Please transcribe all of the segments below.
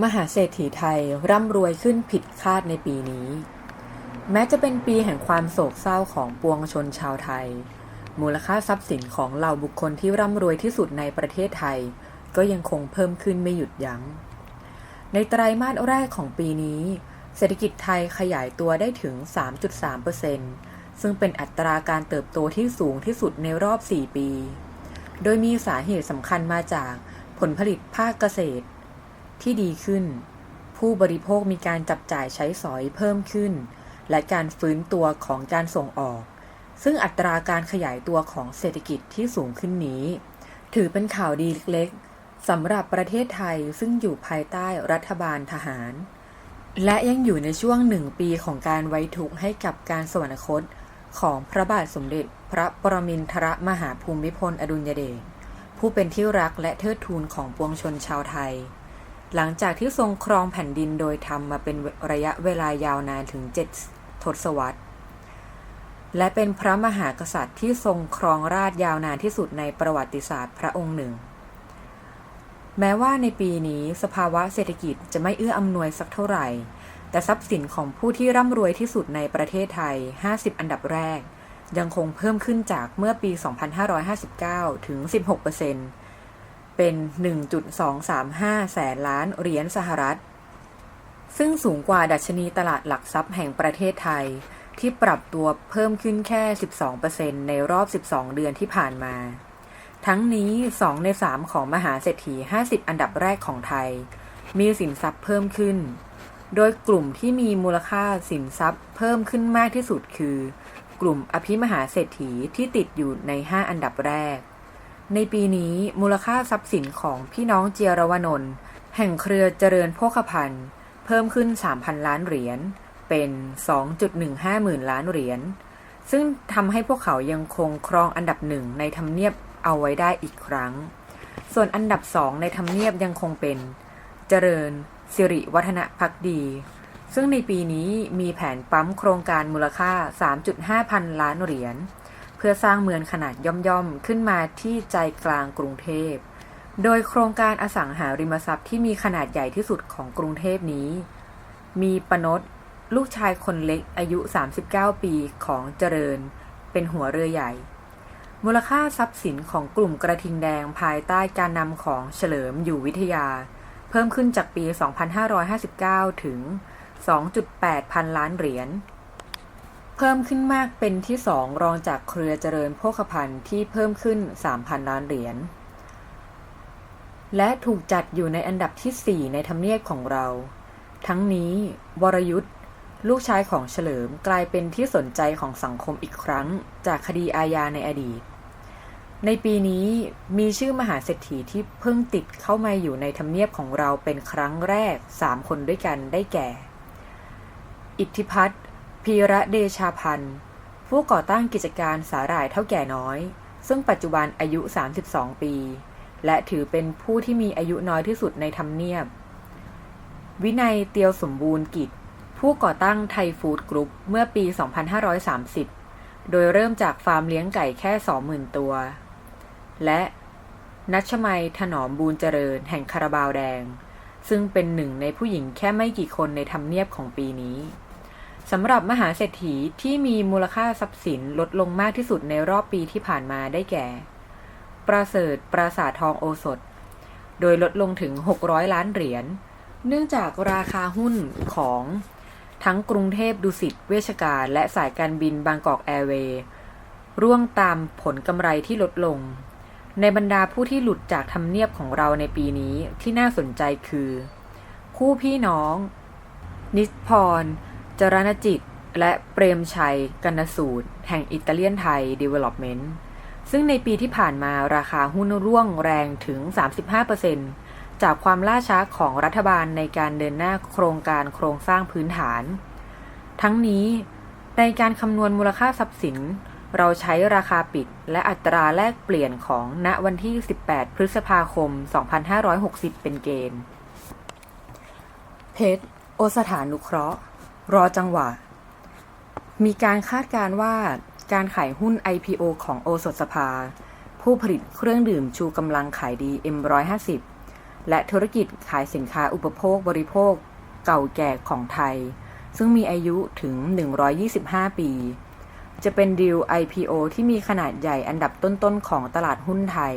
มหาเศรษฐีไทยร่ำรวยขึ้นผิดคาดในปีนี้ แม้จะเป็นปีแห่งความโศกเศร้าของปวงชนชาวไทย มูลค่าทรัพย์สินของเหล่าบุคคลที่ร่ำรวยที่สุดในประเทศไทย ก็ยังคงเพิ่มขึ้นไม่หยุดยัง้ง ในไตรมาสแรกของปีนี้ เศรษฐกิจไทยขยายตัวได้ถึง 3.3%ซึ่งเป็นอัตราการเติบโตที่สูงที่สุดในรอบ 4 ปี โดยมีสาเหตุสำคัญมาจากผลผลิตภาคเกษตร ที่ดีขึ้น ผู้บริโภคมีการจับจ่ายใช้สอยเพิ่มขึ้น และการฟื้นตัวของการส่งออก ซึ่งอัตราการขยายตัวของเศรษฐกิจที่สูงขึ้นนี้ ถือเป็นข่าวดีเล็กๆสำหรับประเทศไทยซึ่งอยู่ภายใต้รัฐบาลทหาร และยังอยู่ในช่วงหนึ่งปีของการไว้ทุกข์ให้กับการสวรรคตของพระบาทสมเด็จพระปรมินทรมหาภูมิพลอดุลยเดชผู้เป็นที่รักและเทิดทูนของปวงชนชาวไทย หลังจากที่ทรงครองแผ่นดินโดยทำมาเป็นระยะเวลายาวนานถึงเจ็ดทศวรรษ และเป็นพระมหากษัตริย์ที่ทรงครองราชยาวนานที่สุดในประวัติศาสตร์พระองค์หนึ่ง แม้ว่าในปีนี้สภาวะเศรษฐกิจจะไม่เอื้ออำนวยสักเท่าไหร่ แต่ทรัพย์สินของผู้ที่ร่ำรวยที่สุดในประเทศไทย 50 อันดับแรก ยังคงเพิ่มขึ้นจากเมื่อปี 2559 ถึง 16%เเป็น 1.235 แสนล้านเหรียญสหรัฐ ซึ่งสูงกว่าดัชนีตลาดหลักทรัพย์แห่งประเทศไทย ที่ปรับตัวเพิ่มขึ้นแค่ 12%ในรอบ 12 เดือนที่ผ่านมา ทั้งนี้ 2 ใน 3 ของมหาเศรษฐี 50 อันดับแรกของไทย มีสินทรัพย์เพิ่มขึ้น โดยกลุ่มที่มีมูลค่าสินทรัพย์เพิ่มขึ้นมากที่สุดคือ กลุ่มอภิมหาเศรษฐีที่ติดอยู่ใน 5 อันดับแรก ในปีนี้มูลค่าทรัพย์สินของพี่น้องเจียรวนนท์แห่งเครือเจริญโภคภัณฑ์ เพิ่มขึ้น 3,000 ล้านเหรียญเป็น 2.15 หมื่นล้านเหรียญซึ่งทำให้พวกเขายังคงครองอันดับหนึ่งในทำเนียบเอาไว้ได้อีกครั้ง ส่วนอันดับสองในทำเนียบยังคงเป็น เจริญ สิริวัฒนพักดี ซึ่งในปีนี้มีแผนปั๊มโครงการมูลค่า 3.5 พันล้านเหรียญ พื่อสร้างเมืองขนาดย่อมๆ ขึ้นมาที่ใจกลางกรุงเทพ โดยโครงการอสังหาริมทรัพย์ที่มีขนาดใหญ่ที่สุดของกรุงเทพนี้ มีปนดลูกชายคนเล็กอายุ 39 ปีของเจริญ เป็นหัวเรือใหญ่ มูลค่าทรัพย์สินของกลุ่มกระทิงแดงภายใต้การนำของเฉลิมอยู่วิทยา เพิ่มขึ้นจากปี 2559 ถึง 2.8 พันล้านเหรียญ เพิ่มขึ้นมากเป็นที่สองรองจากเครือเจริญโภคภัณฑ์ที่เพิ่มขึ้น 3,000 ล้านเหรียญ และถูกจัดอยู่ในอันดับที่ 4 ในทำเนียบของเรา ทั้งนี้ วรยุทธ์ลูกชายของเฉลิมกลายเป็นที่สนใจของสังคมอีกครั้งจากคดีอาญาในอดีต ในปีนี้มีชื่อมหาเศรษฐีที่เพิ่งติดเข้ามาอยู่ในทำเนียบของเราเป็นครั้งแรก 3 คนด้วยกันได้แก่ อิทธิพัฒน์ พีระเดชาพันธ์ ผู้ก่อตั้งกิจการสาหร่ายเท่าแก่น้อย ซึ่งปัจจุบันอายุ 32 ปี และถือเป็นผู้ที่มีอายุน้อยที่สุดในทำเนียบ วินัยเตียวสมบูรณ์กิจ ผู้ก่อตั้งไทยฟู้ดกรุ๊ปเมื่อปี 2530 โดยเริ่มจากฟาร์มเลี้ยงไก่แค่ 20,000 ตัว และนัชมัยถนอมบูรเจริญแห่งคาราบาวแดง ซึ่งเป็นหนึ่งในผู้หญิงแค่ไม่กี่คนในทำเนียบของปีนี้ สำหรับมหาเศรษฐีที่มีมูลค่าทรัพย์สินลดลงมากที่สุดในรอบปีที่ผ่านมาได้แก่ ประเสริฐปราสาททองโอสถ โดยลดลงถึง 600 ล้านเหรียญ เนื่องจากราคาหุ้นของทั้งกรุงเทพดุสิตเวชการและสายการบินบางกอกแอร์เวย์ร่วงตามผลกำไรที่ลดลง ในบรรดาผู้ที่หลุดจากทำเนียบของเราในปีนี้ที่น่าสนใจคือ คู่พี่น้อง นิสพร จรณจิต และเปรมชัย กนสูตร แห่งอิตาเลียนไทย Development ซึ่งในปีที่ผ่านมาราคาหุ้นร่วงแรงถึง 35%จากความล่าช้าของรัฐบาลในการเดินหน้าโครงการโครงสร้างพื้นฐาน ทั้งนี้ในการคำนวณมูลค่าทรัพย์สิน เราใช้ราคาปิดและอัตราแลกเปลี่ยนของณวันที่ 18 พฤษภาคม 2560 เป็นเกณฑ์ เพชร โอสถานุเคราะห์ รอจังหวะ มีการคาดการณ์ว่าการขายหุ้น IPO ของโอสถสภา ผู้ผลิตเครื่องดื่มชูกำลังขายดี M150 และธุรกิจขายสินค้าอุปโภคบริโภคเก่าแก่ของไทย ซึ่งมีอายุถึง 125 ปี จะเป็นดีล IPO ที่มีขนาดใหญ่อันดับต้นๆ ของตลาดหุ้นไทย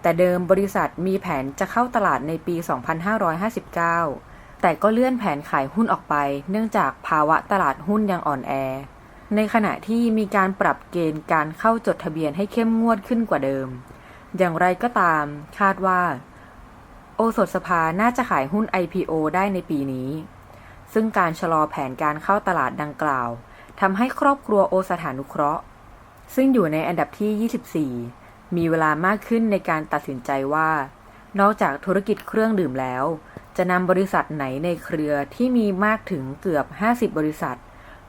แต่เดิมบริษัทมีแผนจะเข้าตลาดในปี 2559 แต่ก็เลื่อนแผนขายหุ้นออกไป เนื่องจากภาวะตลาดหุ้นยังอ่อนแอ ในขณะที่มีการปรับเกณฑ์การเข้าจดทะเบียนให้เข้มงวดขึ้นกว่าเดิม อย่างไรก็ตามคาดว่า โอสถสภาน่าจะขายหุ้น IPO ได้ในปีนี้ ซึ่งการชะลอแผนการเข้าตลาดดังกล่าวทำให้ครอบครัวโอสถานุเคราะห์ ซึ่งอยู่ในอันดับที่ 24 มีเวลามากขึ้นในการตัดสินใจว่า นอกจากธุรกิจเครื่องดื่มแล้ว จะนำบริษัทไหนในเครือที่มีมากถึงเกือบ 50 บริษัท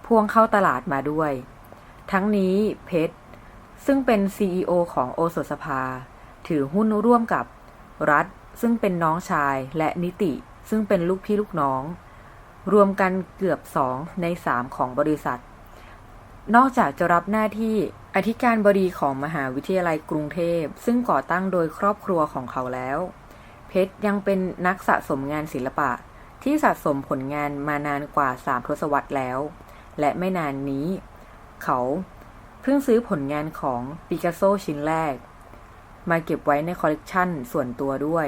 พ่วงเข้าตลาดมาด้วย ทั้งนี้เพชร ซึ่งเป็น CEO ของโอสถสภา ถือหุ้นร่วมกับรัฐ ซึ่งเป็นน้องชายและนิติ ซึ่งเป็นลูกพี่ลูกน้อง รวมกันเกือบ 2 ใน 3 ของบริษัท นอกจากจะรับหน้าที่อธิการบดีของมหาวิทยาลัยกรุงเทพ ซึ่งก่อตั้งโดยครอบครัวของเขาแล้ว เพชรยังเป็นนักสะสมงานศิลปะ ที่สะสมผลงานมานานกว่า3ทศวรรษแล้ว และไม่นานนี้ เขาเพิ่งซื้อผลงานของปิกัสโซชิ้นแรก มาเก็บไว้ในคอลเลกชันส่วนตัวด้วย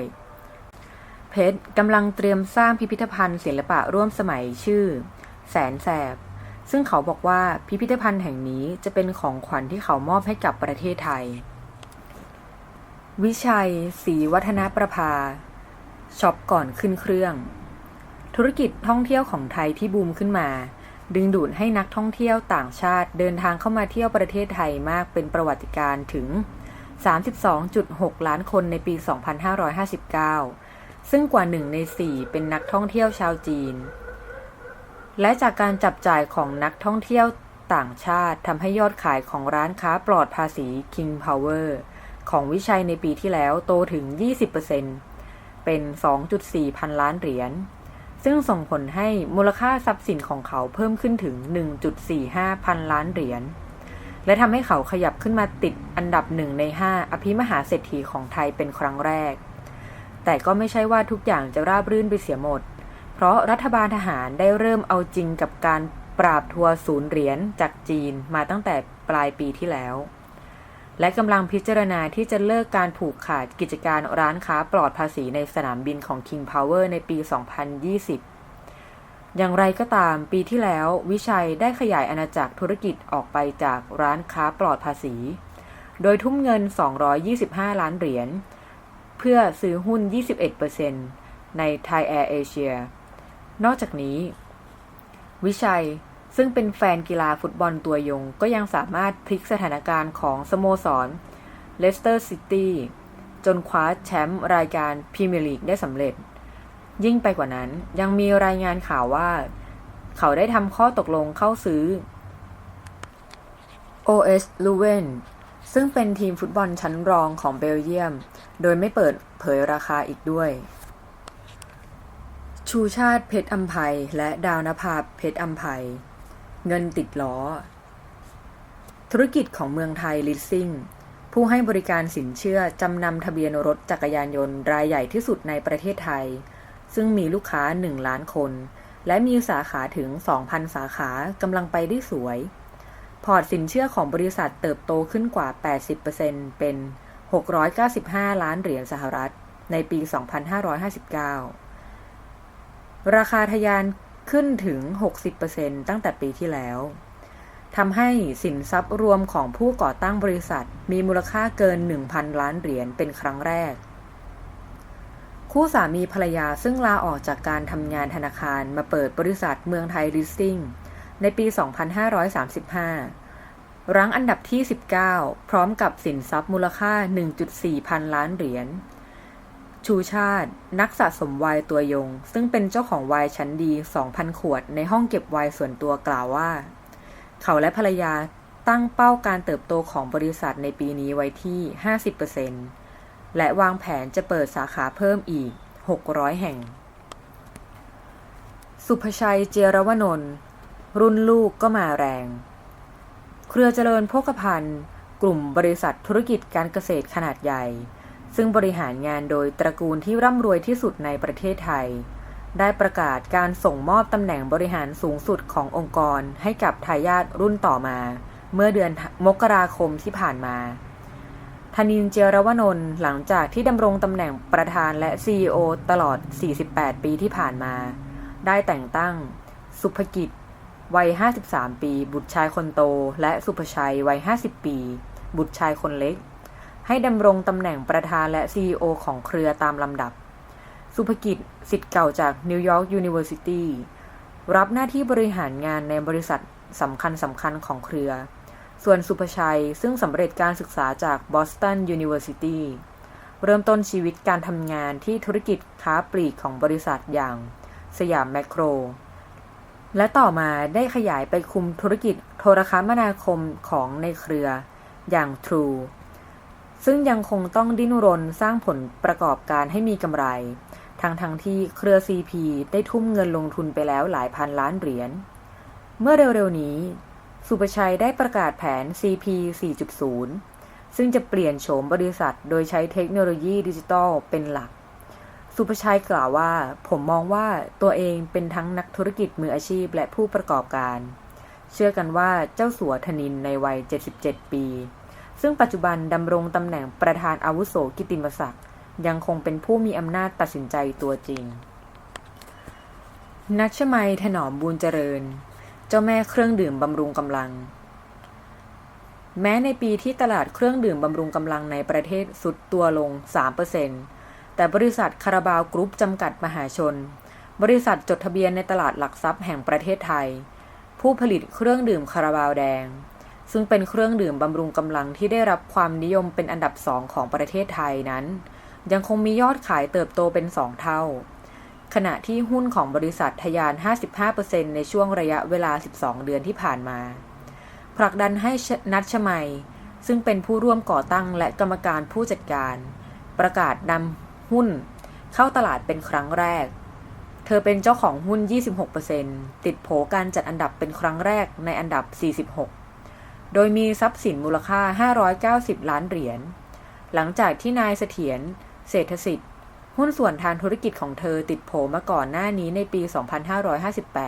เพชรกำลังเตรียมสร้างพิพิธภัณฑ์ศิลปะร่วมสมัยชื่อ แสนแสบ ซึ่งเขาบอกว่าพิพิธภัณฑ์แห่งนี้จะเป็นของขวัญที่เขามอบให้กับประเทศไทย วิชัยศรีวัฒนประภาช็อปก่อนขึ้นเครื่อง ธุรกิจท่องเที่ยวของไทยที่บูมขึ้นมา ดึงดูดให้นักท่องเที่ยวต่างชาติเดินทางเข้ามาเที่ยวประเทศไทยมากเป็นประวัติการถึง 32.6 ล้านคนในปี 2559 ซึ่งกว่าหนึ่งใน4เป็นนักท่องเที่ยวชาวจีน และจากการจับจ่ายของนักท่องเที่ยวต่างชาติทำให้ยอดขายของร้านค้าปลอดภาษี King Power ของวิชัยในปีที่แล้วโตถึง 20%เป็น 2.4 พันล้านเหรียญ ซึ่งส่งผลให้มูลค่าทรัพย์สินของเขาเพิ่มขึ้นถึง 1.45 พันล้านเหรียญ และทำให้เขาขยับขึ้นมาติดอันดับหนึ่งใน 5 อภิมหาเศรษฐีของไทยเป็นครั้งแรก แต่ก็ไม่ใช่ว่าทุกอย่างจะราบรื่นไปเสียหมด เพราะรัฐบาลทหารได้เริ่มเอาจริงกับการปราบทัวร์ศูนย์เหรียญจากจีนมาตั้งแต่ปลายปีที่แล้ว และกำลังพิจารณาที่จะเลิกการผูกขาดกิจการร้านค้าปลอดภาษีในสนามบินของ King Power ในปี 2020 อย่างไรก็ตามปีที่แล้ว วิชัยได้ขยายอาณาจักรธุรกิจออกไปจากร้านค้าปลอดภาษี โดยทุ่มเงิน 225 ล้านเหรียญ เพื่อซื้อหุ้น 21%ใน Thai Air Asia นอกจากนี้ วิชัย ซึ่งเป็นแฟนกีฬาฟุตบอลตัวยง ก็ยังสามารถพลิกสถานการณ์ของสโมสรเลสเตอร์ซิตี้จนคว้าแชมป์รายการพรีเมียร์ลีกได้สำเร็จ ยิ่งไปกว่านั้นยังมีรายงานข่าวว่า เขาได้ทำข้อตกลงเข้าซื้อ OS l u v e n ซึ่งเป็นทีมฟุตบอลชั้นรองของเบลเยียม โดยไม่เปิดเผยราคาอีกด้วย ชูชาติเพชรอัมภัยและดาวนภาเพชรอัมภัย เงินติดล้อ ธุรกิจของเมืองไทยลิสซิ่งผู้ให้บริการสินเชื่อ จำนำทะเบียนรถจักรยานยนต์รายใหญ่ที่สุดในประเทศไทย ซึ่งมีลูกค้า 1 ล้านคน และมีสาขาถึง 2,000 สาขากำลังไปได้สวย พอร์ตสินเชื่อของบริษัทเติบโตขึ้นกว่า 80%เป็น 695 ล้านเหรียญสหรัฐ ในปี 2559 ราคาทะยาน ขึ้นถึง 60%ตั้งแต่ปีที่แล้วทำให้สินทรัพย์รวมของผู้ก่อตั้งบริษัท มีมูลค่าเกิน 1,000 ล้านเหรียญเป็นครั้งแรก คู่สามีภรรยาซึ่งลาออกจากการทำงานธนาคารมาเปิดบริษัทเมืองไทยลิสซิ่งในปี 2535 รั้งอันดับที่ 19 พร้อมกับสินทรัพย์มูลค่า 1.4 พันล้านเหรียญ ชูชาติ นักสะสมไวน์ตัวยง ซึ่งเป็นเจ้าของไวน์ชั้นดี 2,000 ขวดในห้องเก็บไวน์ส่วนตัวกล่าวว่า เขาและภรรยาตั้งเป้าการเติบโตของบริษัทในปีนี้ไว้ที่ 50%และวางแผนจะเปิดสาขาเพิ่มอีก 600 แห่ง สุภชัยเจรวนนท์รุ่นลูกก็มาแรง เครือเจริญโภคภัณฑ์ กลุ่มบริษัทธุรกิจการเกษตรขนาดใหญ่ ซึ่งบริหารงานโดยตระกูลที่ร่ำรวยที่สุดในประเทศไทย ได้ประกาศการส่งมอบตำแหน่งบริหารสูงสุดขององค์กรให้กับทายาทรุ่นต่อมา เมื่อเดือนมกราคมที่ผ่านมาธนินเจรวนนท์หลังจากที่ดำรงตำแหน่งประธานและ CEO ตลอด 48 ปีที่ผ่านมา ได้แต่งตั้ง สุภกิจ วัย 53 ปี บุตรชายคนโต และสุภชัย วัย 50 ปี บุตรชายคนเล็ก ให้ดำรงตำแหน่งประธานและ CEO ของเครือตามลำดับ สุภกิจสิทธิ์เก่าจากนิวยอร์กยูนิเวอร์ซิตี้รับหน้าที่บริหารงานในบริษัทสำคัญสำคัญของเครือ ส่วนสุภชัยซึ่งสำเร็จการศึกษาจากบอสตันยูนิเวอร์ซิตี้เริ่มต้นชีวิตการทำงานที่ธุรกิจค้าปลีกของบริษัทอย่างสยามแมคโคร และต่อมาได้ขยายไปคุมธุรกิจโทรคมนาคมของในเครืออย่าง True ซึ่งยังคงต้องดิ้นรนสร้างผลประกอบการให้มีกำไร ทั้งทั้งที่เครือ CP ได้ทุ่มเงินลงทุนไปแล้วหลายพันล้านเหรียญ เมื่อเร็วๆนี้ สุประชัยได้ประกาศแผน CP 4.0 ซึ่งจะเปลี่ยนโฉมบริษัทโดยใช้เทคโนโลยีดิจิทัลเป็นหลัก สุภชัยกล่าวว่า ผมมองว่าตัวเองเป็นทั้งนักธุรกิจมืออาชีพและผู้ประกอบการ เชื่อกันว่าเจ้าสัวธนินในวัย 77 ปี ซึ่งปัจจุบันดำรงตำแหน่งประธานอาวุโสกิตติมศักดิ์ยังคงเป็นผู้มีอำนาจตัดสินใจตัวจริง นัชมัยถนอมบูญเจริญ เจ้าแม่เครื่องดื่มบำรุงกำลัง แม้ในปีที่ตลาดเครื่องดื่มบำรุงกำลังในประเทศสุดตัวลง 3%แต่บริษัทคาราบาวกรุ๊ปจำกัดมหาชน บริษัทจดทะเบียนในตลาดหลักทรัพย์แห่งประเทศไทย ผู้ผลิตเครื่องดื่มคาราบาวแดง ซึ่งเป็นเครื่องดื่มบำรุงกำลังที่ได้รับความนิยมเป็นอันดับสองของประเทศไทยนั้น ยังคงมียอดขายเติบโตเป็นสองเท่า ขณะที่หุ้นของบริษัททะยาน 55%ในช่วงระยะเวลา 12 เดือนที่ผ่านมา ผลักดันให้นัทชมัย ซึ่งเป็นผู้ร่วมก่อตั้งและกรรมการผู้จัดการ ประกาศนำหุ้น เข้าตลาดเป็นครั้งแรกเธอเป็นเจ้าของหุ้น 26%ติดโผการจัดอันดับเป็นครั้งแรกในอันดับ 46 โดยมีทรัพย์สินมูลค่า 590 ล้านเหรียญ หลังจากที่นายเสถียร เศรษฐสิทธิ์ หุ้นส่วนทางธุรกิจของเธอติดโผมาก่อนหน้านี้ในปี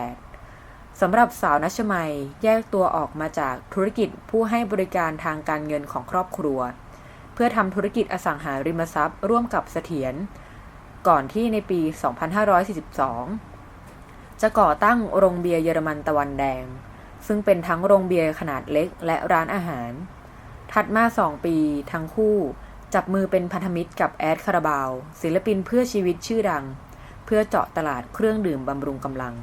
2558 สำหรับสาวนัชมัยแยกตัวออกมาจากธุรกิจผู้ให้บริการทางการเงินของครอบครัว เพื่อทำธุรกิจอสังหาริมทรัพย์ร่วมกับเสถียร ก่อนที่ในปี 2542 จะก่อตั้งโรงเบียร์เยอรมันตะวันแดง ซึ่งเป็นทั้งโรงเบียร์ขนาดเล็กและร้านอาหาร ถัดมาสองปีทั้งคู่จับมือเป็นพันธมิตรกับแอดคาราบาว ศิลปินเพื่อชีวิตชื่อดัง เพื่อเจาะตลาดเครื่องดื่มบำรุงกำลัง